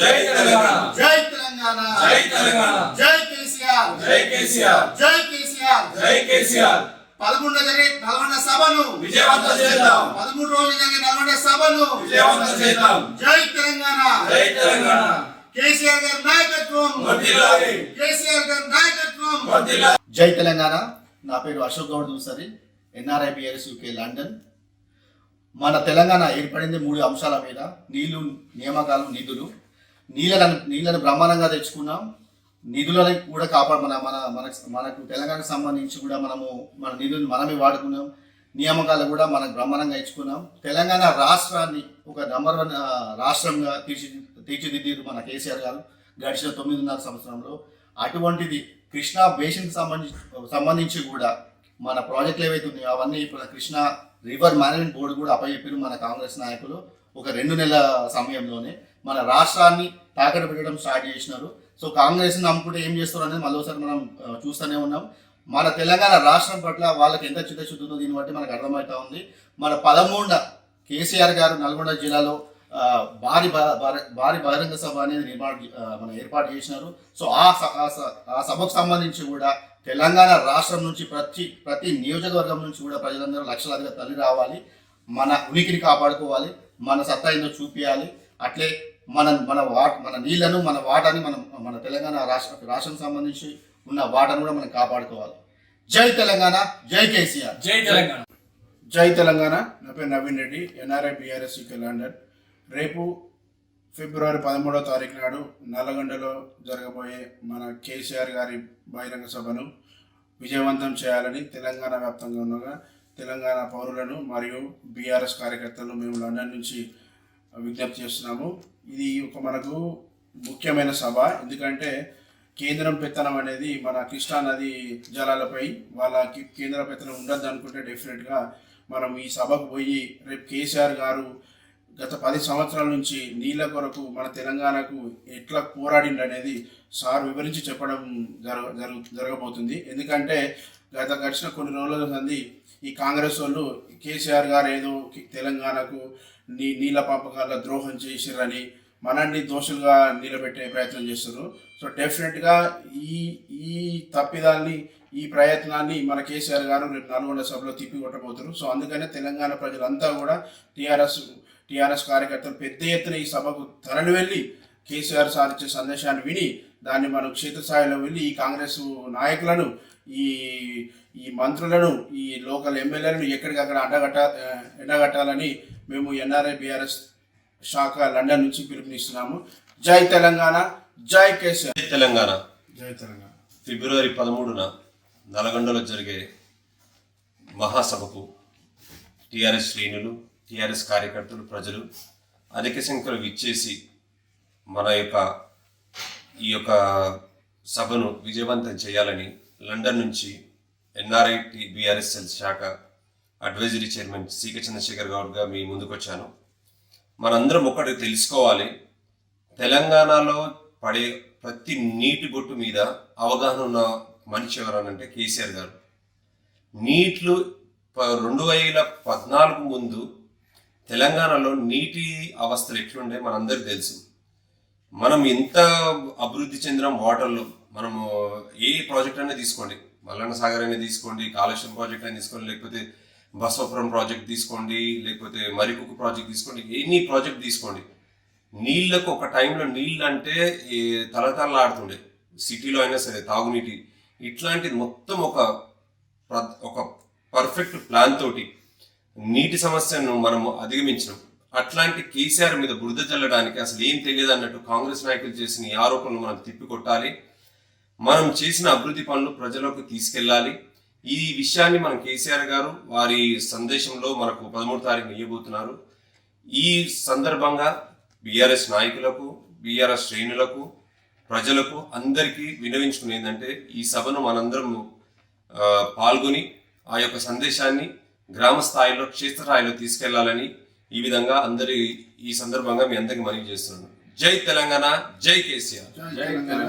జై తెలంగాణ. జై తెలంగాణ. జై తెలంగాణ. జై కేసీఆర్. జై కేసీఆర్. జై కేసీఆర్. జై కేసీఆర్. పదకొండు జరిగే నల్గొండ సభను విజయవంతం చేద్దాం. పదమూడు రోజులు జరిగే నల్గొండ సభను విజయవంతం చేద్దాం. జై తెలంగాణ. జై తెలంగాణ. కేసీఆర్ గారి నాయకత్వం. కేసీఆర్ గారి నాయకత్వం. జై తెలంగాణ. నా పేరు Ashok Goud Dusari. NRI BRS UK London. మన తెలంగాణ ఏర్పడింది మూడు అంశాల మీద. నీళ్ళు నియామకాలు నిధులు. నీళ్ళను నీళ్ళను బ్రహ్మాండంగా తెచ్చుకున్నాం. నిధులను కూడా కాపాడు మన మన మనకు మనకు తెలంగాణకు సంబంధించి కూడా మనము మన నిధులను మనమే వాడుకున్నాం. నియామకాలు కూడా మనకు బ్రహ్మాండంగా ఇచ్చుకున్నాం. తెలంగాణ రాష్ట్రాన్ని ఒక నంబర్ వన్ రాష్ట్రంగా తీర్చి తీర్చిదిద్దారు మన కేసీఆర్ గారు గడిచిన తొమ్మిదిన్నర సంవత్సరంలో. అటువంటిది కృష్ణా బేసిన్కి సంబంధించి సంబంధించి కూడా మన ప్రాజెక్టులు ఏవైతే ఉన్నాయో అవన్నీ ఇప్పుడు కృష్ణా రివర్ మేనేజ్మెంట్ బోర్డు కూడా అప్పచెప్పారు మన కాంగ్రెస్ నాయకులు ఒక రెండు నెలల సమయంలోనే. మన రాష్ట్రాన్ని తాకట పెట్టడం స్టార్ట్ చేసినారు. సో కాంగ్రెస్ నమ్ముకుంటే ఏం చేస్తారు అనేది మళ్ళీ ఒకసారి మనం చూస్తూనే ఉన్నాం. మన తెలంగాణ రాష్ట్రం పట్ల వాళ్ళకి ఎంత చిత్తశుద్ధి ఉందో దీన్ని బట్టి మనకు అర్థమవుతా ఉంది. మన పదమూండ కేసీఆర్ గారు నల్గొండ జిల్లాలో భారీ బ- భారీ- బహిరంగ సభ అనేది నిర్మాణం మన మనం ఏర్పాటు చేసినారు. సో ఆ ఆ ఆ సభకు సంబంధించి కూడా తెలంగాణ రాష్ట్రం నుంచి ప్రతి ప్రతి నియోజకవర్గం నుంచి కూడా ప్రజలందరూ లక్షలాదిగా తల్లి రావాలి. మన ఉనికిని కాపాడుకోవాలి. మన సత్తా ఏందో చూపించాలి అట్లే మన మన వాట్ మన నీళ్ళను మన వాటాని మనం మన తెలంగాణ రాష్ట్ర రాష్ట్రం సంబంధించి ఉన్న వాటను కూడా మనం కాపాడుకోవాలి. జై తెలంగాణ జై కేసీఆర్. జై తెలంగాణ. జై తెలంగాణ. నా పేరు Naveen Reddy NRI BRS London రేపు ఫిబ్రవరి పదమూడవ తారీఖు నాడు నల్లగొండలో జరగబోయే మన కేసీఆర్ గారి బహిరంగ సభను విజయవంతం చేయాలని తెలంగాణ వ్యాప్తంగా ఉన్న తెలంగాణ పౌరులను మరియు బీఆర్ఎస్ కార్యకర్తలను మేము లండన్ నుంచి విజ్ఞప్తి చేస్తున్నాము. ఇది ఒక మనకు ముఖ్యమైన సభ. ఎందుకంటే కేంద్రం పెత్తనం అనేది మన కృష్ణా నది జలాలపై వాళ్ళకి కేంద్ర పెత్తనం ఉండద్దు అనుకుంటే డెఫినెట్గా మనం ఈ సభకు పోయి రేపు కేసీఆర్ గారు గత పది సంవత్సరాల నుంచి నీళ్ళ కొరకు మన తెలంగాణకు ఎట్లా పోరాడిండు అనేది సార్ వివరించి చెప్పడం జరగ జరగబోతుంది. ఎందుకంటే గత గడిచిన కొన్ని రోజుల సంది ఈ కాంగ్రెస్ వాళ్ళు కేసీఆర్ గారు ఏదో తెలంగాణకు నీ నీళ్ళ పంపకాల ద్రోహం చేసిరని మనల్ని దోషులుగా నిలబెట్టే ప్రయత్నం చేస్తున్నారు. సో డెఫినెట్గా ఈ ఈ తప్పిదాన్ని ఈ ప్రయత్నాన్ని మన కేసీఆర్ గారు రేపు నల్గొండ సభలో తిప్పి కొట్టబోతున్నారు సో అందుకనే తెలంగాణ ప్రజలంతా కూడా టీఆర్ఎస్ టీఆర్ఎస్ కార్యకర్తలు పెద్ద ఎత్తున ఈ సభకు తరలి వెళ్ళి కేసీఆర్ సార్ ఇచ్చే సందేశాన్ని విని దాన్ని మనం క్షేత్రస్థాయిలో వెళ్ళి ఈ కాంగ్రెస్ నాయకులను ఈ ఈ మంత్రులను ఈ లోకల్ ఎమ్మెల్యేలను ఎక్కడికక్కడ అడ్డగట్ట ఎండగట్టాలని మేము ఎన్ఆర్ఐ బీఆర్ఎస్ శాఖ లండన్ నుంచి పిలుపునిస్తున్నాము. జై తెలంగాణ జై కేసీఆర్. జై తెలంగాణ. జై తెలంగాణ. ఫిబ్రవరి పదమూడున నల్గొండలో జరిగే మహాసభకు టీఆర్ఎస్ శ్రేణులు టీఆర్ఎస్ కార్యకర్తలు ప్రజలు అధిక సంఖ్యలో విచ్చేసి మన యొక్క ఈ యొక్క సభను విజయవంతం చేయాలని లండన్ నుంచి ఎన్ఆర్ఐ బీఆర్ఎస్ఎల్ శాఖ అడ్వైజరీ చైర్మన్ సీక చంద్రశేఖర్ గౌడ్గా మీ ముందుకొచ్చాను. మనందరం ఒకటి తెలుసుకోవాలి. తెలంగాణలో పడే ప్రతి నీటి బొట్టు మీద అవగాహన ఉన్న మనిషి ఎవరనంటే కేసీఆర్ గారు. నీట్లు ప- రెండు వేల పద్నాలుగు ముందు తెలంగాణలో నీటి అవస్థలు ఎట్లుండే మనందరికి తెలుసు. మనం ఎంత అభివృద్ధి చెందిన వాటర్లో మనము ఏ ప్రాజెక్ట్ అయినా తీసుకోండి. మల్లన్న సాగర్ అయినా తీసుకోండి కాళేశ్వరం ప్రాజెక్ట్ అయినా తీసుకోండి లేకపోతే బసవపురం ప్రాజెక్ట్ తీసుకోండి లేకపోతే మరికొక ప్రాజెక్ట్ తీసుకోండి ఎనీ ప్రాజెక్ట్ తీసుకోండి. నీళ్ళకు ఒక టైంలో నీళ్ళు అంటే ఈ తలతలలాడుతుండే. సిటీలో అయినా సరే తాగునీటి ఇట్లాంటిది మొత్తం ఒక ఒక పర్ఫెక్ట్ ప్లాన్ తోటి నీటి సమస్యను మనము అధిగమించినాం. అట్లాంటి కేసీఆర్ మీద బురద చల్లడానికి అసలు ఏం తెలియదు అన్నట్టు కాంగ్రెస్ నాయకులు చేసిన ఈ ఆరోపణలు మనం తిప్పికొట్టాలి. మనం చేసిన అభివృద్ధి పనులు ప్రజలకు తీసుకెళ్ళాలి. ఈ విషయాన్ని మనం కేసీఆర్ గారు వారి సందేశంలో మనకు పదమూడు తారీఖు ఇవ్వబోతున్నారు ఈ సందర్భంగా బీఆర్ఎస్ నాయకులకు బీఆర్ఎస్ శ్రేణులకు ప్రజలకు అందరికీ వినవించుకుని ఏంటంటే ఈ సభను మనందరం పాల్గొని ఆ యొక్క సందేశాన్ని గ్రామ స్థాయిలో క్షేత్ర స్థాయిలో తీసుకెళ్ళాలని ఈ విధంగా అందరి ఈ సందర్భంగా మీ అందరికి మనవి చేస్తున్నాను. జై తెలంగాణ జై కేసీఆర్. జై తెలంగాణ.